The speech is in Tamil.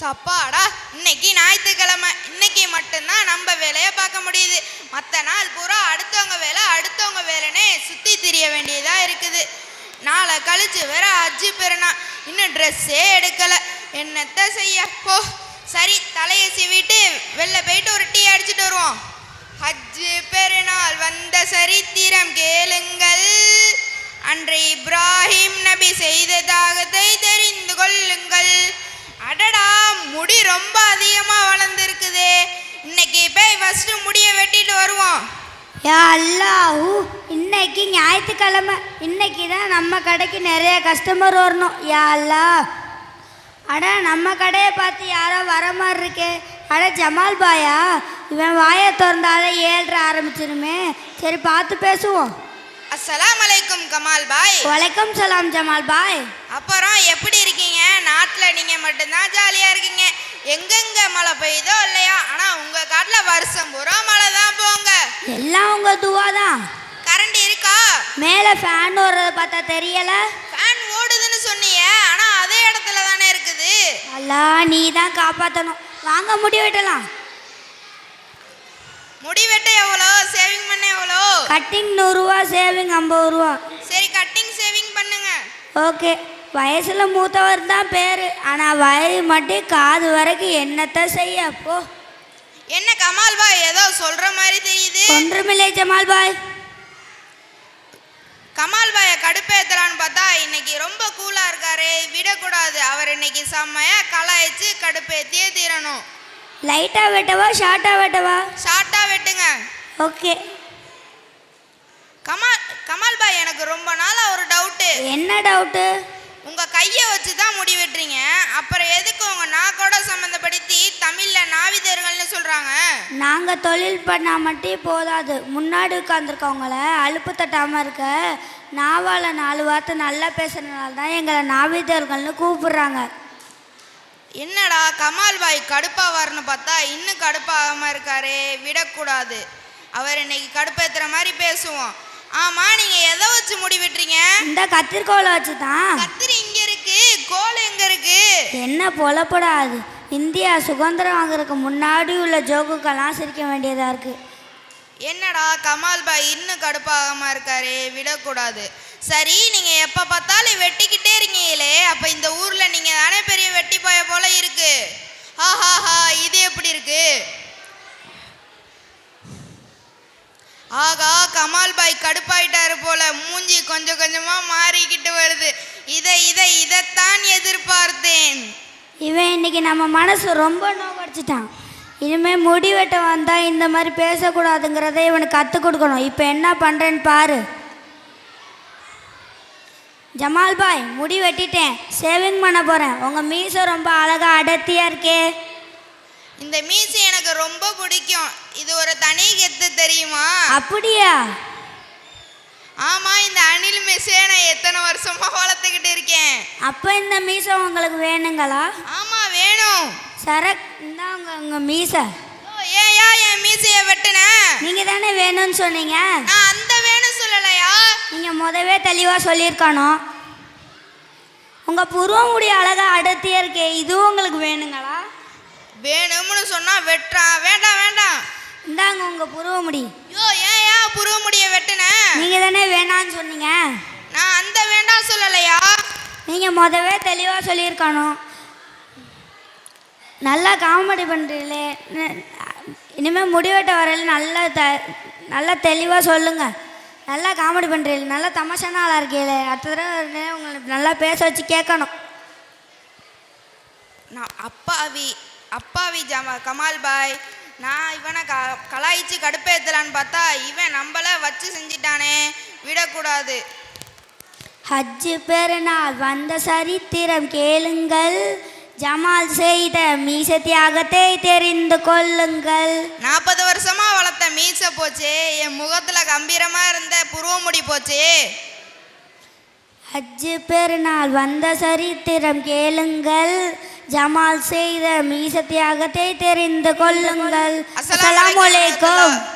சப்பாடா? இன்னைக்கு ஞாயிற்றுக்கிழமை. இன்னைக்கு மட்டும்தான் நம்ம வேலையை பார்க்க முடியுது. மற்ற நாள் பூரா அடுத்தவங்க வேலை அடுத்தவங்க வேலைன்னே சுற்றி திரிய வேண்டியதாக இருக்குது. நாளை கழிச்சு வேற அஜி பெருனா இன்னும் ட்ரெஸ்ஸே எடுக்கலை. என்னத்த செய்ய? போ. சரி தலையை சீவிட்டு வெளில போயிட்டு ஒரு டீ அடிச்சிட்டு வருவோம். ஹஜ்ஜு பெருநாள் வந்த சரித்திரம் கேளுங்கள். அன்று இப்ராஹிம் நபி செய்த தாகத்தை அடடா முடி ரொம்ப அதிகமா வளர்ந்துருக்குதே. இன்னைக்கு போய் ஃபர்ஸ்ட் முடிய வெட்டிட்டு வருவோம். யா அல்லாஹூ இன்னைக்கு ஞாயிற்றுக்கிழமை. இன்னைக்கு தான் நம்ம கடைக்கு நிறைய கஸ்டமர் வரணும். யா அல்லா. அட நம்ம கடையை பார்த்து யாரோ வர மாதிரி இருக்கே. அட ஜமால் பாயா இவன் வாயை திறந்தாலே ஏழ்ற ஆரம்பிச்சிருமே. சரி பார்த்து பேசுவோம். அஸ்ஸலாமு அலைக்கும் கமால் பாய் வலைக்கம் சலாம் ஜமால் பாய். அப்புறம் எப்படி இருக்கீங்க? நாட்டில் நீங்கள் மட்டும்தான் ஜாலியாக இருக்கீங்க. எங்கெங்க மழை பெய்யுதோ இல்லையா? ஆனால் உங்கள் காட்டில் வருஷம் பூரா மழை தான் போங்க. எல்லாம் உங்க துவா தான். கரண்ட் இருக்கா? மேலே ஃபேன் ஓடுறத பார்த்தா தெரியல. ஃபேன் ஓடுதுன்னு சொன்னீங்க. ஆனால் அதே இடத்துல தானே இருக்குது. அல்லா நீ தான் காப்பாற்றணும் வாங்க முடி வெட்டலாம். முடி வெட்ட எவ்வளோ? சேவிங் பண்ண எவ்வளோ? கட்டிங் நூறுரூவா சேவிங் ஐம்பது ரூபா. சரி கட்டிங் சேவிங் பண்ணுங்க. ஓகே. வயசில் மூத்தவர் தான் பேர். ஆனால் வயது மட்டும் காது வரைக்கும் என்னத்தை செய்ய? போ. என்ன கமால் பாய்? ஏதோ சொல்ற மாதிரி தெரியுது. ஒன்றுமில்லை ஜமால் பாய். கமால் பாய கடுப்பேத்தலான்னு பார்த்தா இன்னைக்கு ரொம்ப கூலா இருக்காரு. விடக்கூடாது. அவர் இன்னைக்கு செம்மையா கலாய்ச்சி கடுப்பேத்தியே தீரணும். லைட்டாக வெட்டவா ஷார்ட்டாக வெட்டவா? ஷார்ட்டா வெட்டுங்க. ஓகே. கமால் கமால் பாய் எனக்கு ரொம்ப நாளா ஒரு டவுட்டு. என்ன டவுட்டு? உங்க கையை வச்சு தான் முடி வெட்டுறீங்க. அப்புறம் எதுக்கு உங்க நாக்கோட சம்மந்தப்படுத்தி தமிழ்ல நாவிதர்கள்னு சொல்றாங்க? நாங்கள் தொழில் பண்ணால் மட்டும் போதாது. முன்னாடி உட்காந்துருக்கவங்கள அலுப்பு தட்டாமல் இருக்க நாவால் நாலு வார்த்தை நல்லா பேசுறதுனால தான் எங்களை நாவிதர்கள்னு கூப்பிடுறாங்க. என்னடா கமால் பாய் கடுப்பாவார்னு பார்த்தா இன்னும் கடுப்பாகாம இருக்காரே விடக்கூடாது. அவர் இன்னைக்கு கடுப்பேத்துற மாதிரி பேசுவோம். ஆமா நீங்க எதை வச்சு முடி வெட்டுறீங்க இந்த கத்திரிக்கோலை வச்சு தான் கத்திரி இங்க இருக்கு கோல் எங்க இருக்கு? என்ன பொலப்படாது. இந்தியா சுதந்திரம் வாங்குறதுக்கு முன்னாடி உள்ள ஜோக்குக்கெல்லாம் சிரிக்க வேண்டியதாக இருக்குது என்னடா கமால் பாய் இன்னும் கடுப்பாகாம இருக்காரு விடக்கூடாது. சரி நீங்க எப்ப பார்த்தாலும் வெட்டிக்கிட்டே இருக்கீங்களே அப்ப இந்த ஊர்ல நீங்க தானே பெரிய வெட்டி பாய போல இருக்கு? ஆஹாஹா இது எப்படி இருக்கு? ஆகா கமால் பாய் கடுப்பாயிட்டாரு போல. மூஞ்சி கொஞ்சம் கொஞ்சமா மாறிக்கிட்டு வருது. இதை இதை இதைத்தான் எதிர்பார்த்தேன். இவன் இன்னைக்கு நம்ம மனசு ரொம்ப நோக்கடிச்சிட்டான். இனிமேல் முடி வெட்ட வந்தால் இந்த மாதிரி பேசக்கூடாதுங்கிறத இவனுக்கு கற்றுக் கொடுக்கணும். இப்போ என்ன பண்ணுறேன்னு பாரு. ஜமால் பாய் முடி வெட்டிட்டேன். சேவிங் பண்ண போகிறேன் உங்கள் மீசை ரொம்ப அழகாக அடர்த்தியாக இருக்கே. இந்த மீசி எனக்கு ரொம்ப பிடிக்கும். இது ஒரு தனி கெத்து தெரியுமா? அப்படியா? ஆமா இந்த அணில் மெஸ்ஸே நான் எத்தனை வருஷமா வளர்த்துக்கிட்டு இருக்கேன்? அப்போ இந்த மீசை உங்களுக்கு வேணுங்களா? ஆமா வேணும். சரக் இந்தாங்க உங்கள் மீசை. ஓ, ஏயா என் மீசைய வெட்டுன? நீங்கள் தானே வேணும்னு சொன்னீங்க? நான் அந்த வேணும் சொல்லலையா? நீங்கள் முதவே தெளிவாக சொல்லியிருக்கணும். உங்கள் புருவ முடி அழகாக அடர்த்தியாக இருக்கே இதுவும் உங்களுக்கு வேணுங்களா? வேணும்னு சொன்னா வெட்டுறான் வேண்டாம் வேண்டாம். இந்தாங்க உங்கள் புருவ முடி யோ ஏயா புருவ முடிய வெட்டுன? நீங்கள் தானே வேணான்னு சொன்னீங்க. நான் அந்த வேண்டாம் சொல்லலையா? நீங்கள் முதவே தெளிவாக சொல்லியிருக்கணும். நல்லா காமெடி பண்ணுறீங்களே இனிமேல் முடிவெட்ட வரையில் நல்லா த நல்லா தெளிவாக சொல்லுங்கள் நல்லா காமெடி பண்ணுறீங்க நல்லா தமாஷான ஆளாக இருக்கீங்களே. அடுத்த தடவை உங்களை நல்லா பேச வச்சு கேட்கணும். நான் அப்பாவி அப்பாவி ஜமா கமால் பாய். நான் இவனை க கலாய்ச்சி கடுப்பேத்தலான்னு பார்த்தா இவன் நம்மள வச்சு செஞ்சிட்டானே. விடக்கூடாது. ஹஜ்ஜு பெருநாள் வந்த சரித்திரம் கேளுங்கள். ஜமால் செய்த மீச தியாகத்தை தெரிந்து கொள்ளுங்கள். நாற்பது வருஷமா வளர்த்த மீசை போச்சே. என் முகத்துல கம்பீரமா இருந்த புருவமுடி போச்சே. ஹஜ்ஜு பெருநாள் வந்த சரித்திரம் கேளுங்கள். ஜமால் செய்த மீச தியாகத்தை தெரிந்து கொள்ளுங்கள். அலைக்கும். அலைக்கும்.